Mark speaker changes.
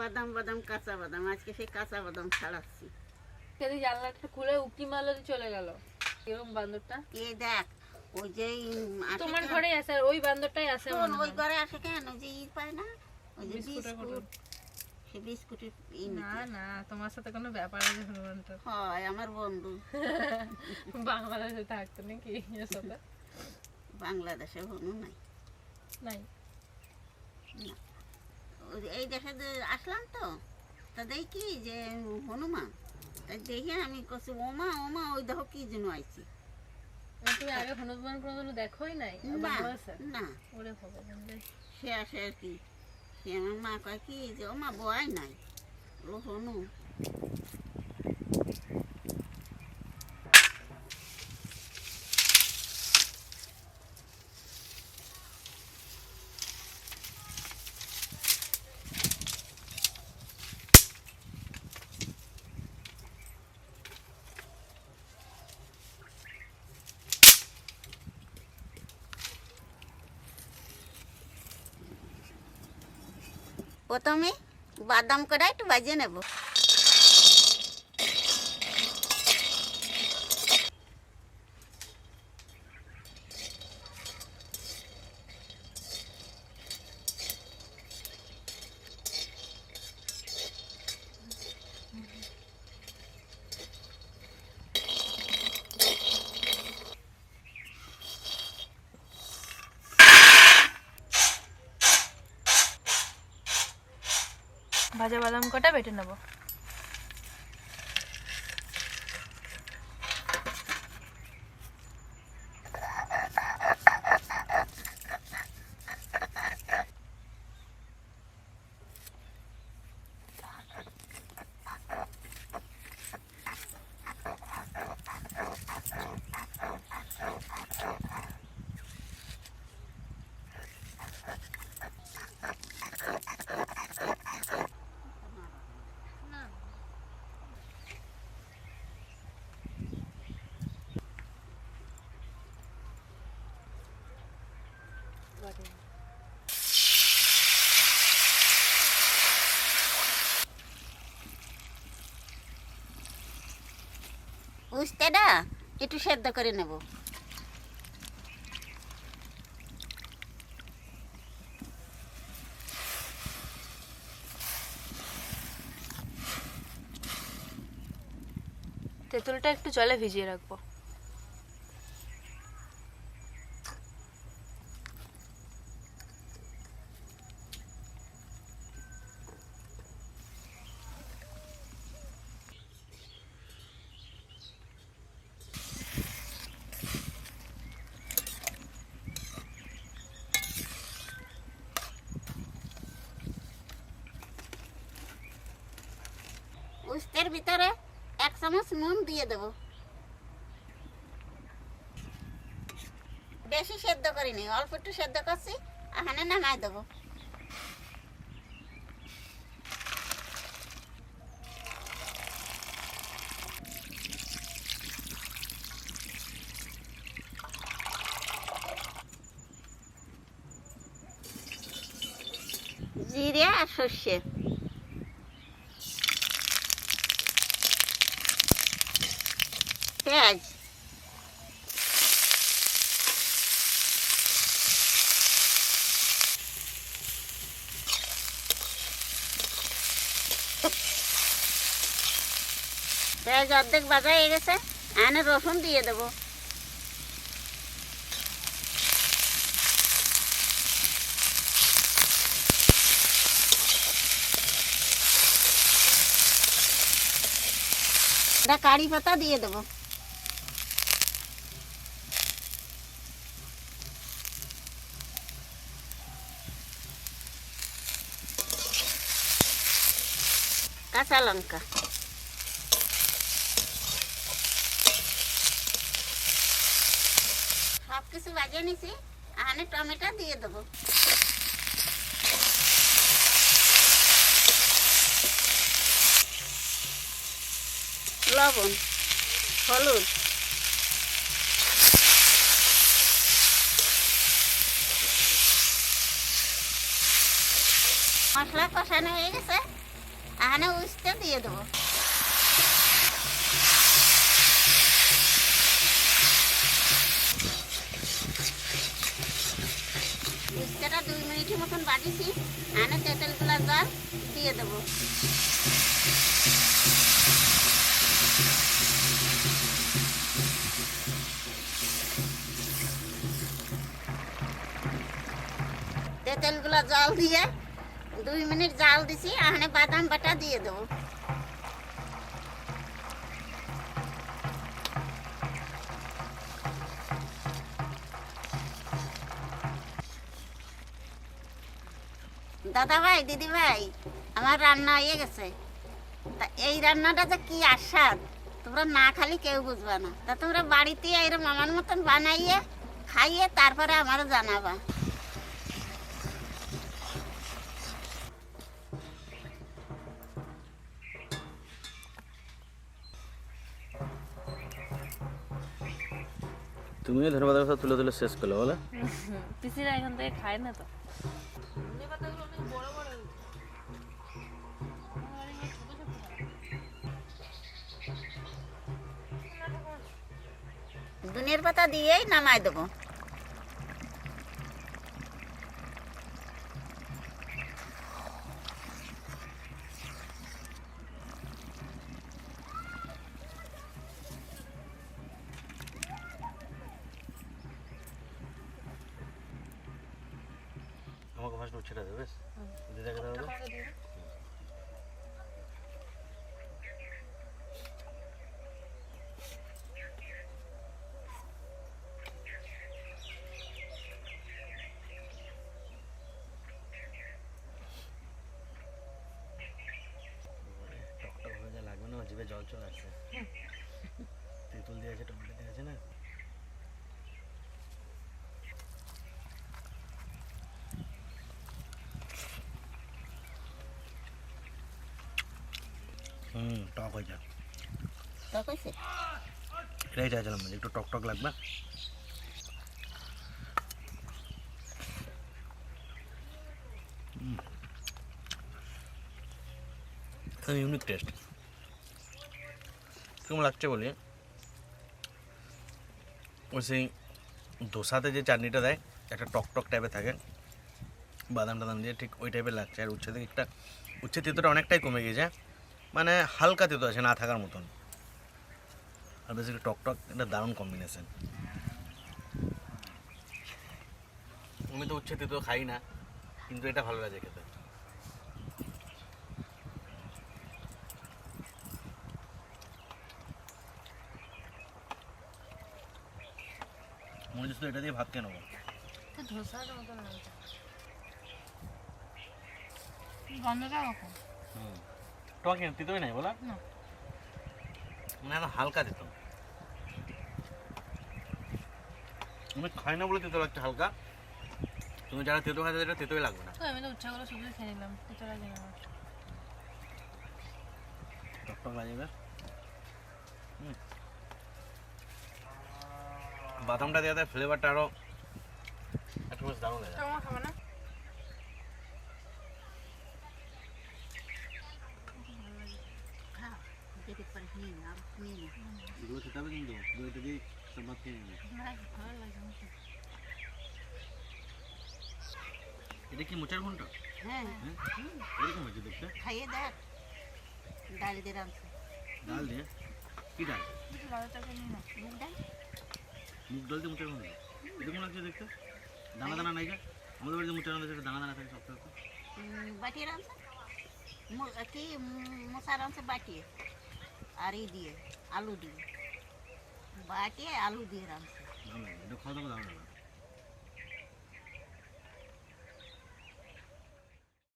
Speaker 1: বাদাম বাদাম কাঁচা বাদাম। আজকে সেই কাঁচা বাদাম ছাড়াচ্ছি।
Speaker 2: সেদিন জানলাটা খুলে উকি মারলে চলে গেল। এরকম বান্দরটা?
Speaker 1: এ দেখ ওই যে
Speaker 2: তোমার? ঘরেই আছে আর ওই বান্দরটাই আছে
Speaker 1: ওই ঘরে আসে কেন? ওই যে ই পায় না? ওই যে বিস্কুট। সে বিস্কুটের ই
Speaker 2: না না তোমার সাথে কোনো ব্যাপার আছে হনুমানটা
Speaker 1: হয় আমার বন্ধু।
Speaker 2: বাংলাদেশে থাকতো নাকি এর সাথে?
Speaker 1: বাংলাদেশে হনু নাই।
Speaker 2: নাই।
Speaker 1: যে এই দেখে আসলাম তো তা দেখি যে হনুমান তা দেখে আমি কছি ওমা ওমা ওই দেখো কি জন্য আইছি।
Speaker 2: তুমি আগে হনুমান কোনোদিনও দেখোই নাই?
Speaker 1: না না।
Speaker 2: ওরে ভগবান
Speaker 1: সে আসে আর কি। সে আমার মা কয় কি যে ও মা বয় নাই। ও হনু প্রথমে বাদাম একটু বাজিয়ে নেব।
Speaker 2: ভাজা বাদাম কটা বেটে নেব?
Speaker 1: উস্তেটা একটু সেদ্ধ করে নেব
Speaker 2: তেঁতুলটা একটু জলে ভিজিয়ে রাখব
Speaker 1: উস্তের ভিতরে এক চামচ নুন দিয়ে দেব। বেশি সেদ্ধ করিনি, অল্প একটু সেদ্ধ করছি, এখানে নামাই দেবো। জিরে আর সর্ষে। পেঁয়াজ পেঁয়াজ অর্ধেক বাজা হয়ে গেছে। এনে রসুন দিয়ে দেবো। এটা কারি পাতা দিয়ে দেবো। কাঁচা লঙ্কা সব কিছু বাজিয়ে নিছি এখানে টমেটো দিয়ে দেবো। লবণ হলুদ। মশলা কষানো হয়ে গেছে। এখানে উস্তে দিয়ে দেবো উস্তেটা দুই মিনিটের মতন বাটিছি এখানে তেঁতুলগুলা জল দিয়ে দেবো তেঁতুলগুলা জল দিয়ে দুই মিনিট জাল দিছি এখানে বাদাম বাটা দিয়ে দেবো। দাদা ভাই, দিদি ভাই, আমার রান্না হয়ে গেছে। তা এই রান্নাটা যে কি আস্বাদ, তোমরা না খালি কেউ বুঝবা না। তা তোমরা বাড়িতে এরকম আমার মতন বানাইয়ে, খাইয়ে তারপরে আমারও জানাবা।
Speaker 3: তুমিও ধন্যবাদ কথা তুলে তুলে শেষ করলে বলে।
Speaker 2: পিসিরা এখন থেকে খায় না তো।
Speaker 1: দুনিয়ার পাতা দিয়েই নামাই দেবো।
Speaker 3: ফার্স্ট উচ্ছেটা দেবে বেশ দিদাকে দেবে যা লাগবে না জিভে জল চলে আসছে তেঁতুল দিয়ে আছে টমেটো দিয়ে আছে না টক হয়ে যায়।
Speaker 1: তা কইছে?
Speaker 3: এটাই চাইছিলাম মানে একটু টক টক লাগবে ইউনিক টেস্ট কেমন লাগছে বলি? ওই সেই দোসাতে যে চাটনিটা দেয় একটা টক টক টাইপের থাকে। বাদাম টাদাম দিয়ে ঠিক ওই টাইপের লাগছে। আর উচ্ছে থেকে একটা উচ্ছে তেতোটা অনেকটাই কমে গেছে মানে হালকা তেতো আছে না থাকার মতন। আর বেশি টক টক এটা দারুণ কম্বিনেশন আমি তো উচ্ছে তেতো খাই না কিন্তু এটা ভালো লাগে খেতে। মনে হচ্ছে তো এটা দিয়ে ভাত কেন
Speaker 2: তো ধোসার মতো লাগছে। গন্ধটা রকম
Speaker 3: কেন তেতোই নাই বলা। মানে হালকা তেতো আমি খাই না বলে তেতো লাগছে হালকা। তুমি যারা তেতো খাইতে এটা তেতোই লাগবে না।
Speaker 2: আমি তো উচ্ছাগুলো শুধু খেয়ে নিলাম কিছু লাগে না আমার।
Speaker 3: টক টক লাগবে হুম। বাদামটা দেওয়া দেয় ফ্লেভারটা আরও একটু বেশ দারুণ লাগে
Speaker 2: খাবে না?
Speaker 3: এগুলো খেতে হবে কিন্তু দইটা দিয়ে ভাত খেয়ে নেবে। এটা কি মোচার ঘণ্টা
Speaker 1: হ্যাঁ
Speaker 3: এরকম হয়েছে দেখতে
Speaker 1: খাইয়ে দেখ ডাল দিয়ে রাঁধছে
Speaker 3: ডাল দিয়ে কি ডাল।
Speaker 1: মুগ ডাল
Speaker 3: মুগ ডাল দিয়ে মোচার ঘণ্টা এরকম লাগছে দেখতে দানা দানা নাই আমাদের বাড়িতে মোচার ঘণ্টা দানা দানা থাকে
Speaker 1: উম, বাটিয়ে রাঁধছে কি মশা রাঁধছে বাটিয়ে আর এই দিয়ে আলু দিয়ে। বাটিয়ে আলু দিয়ে রাঁধছে।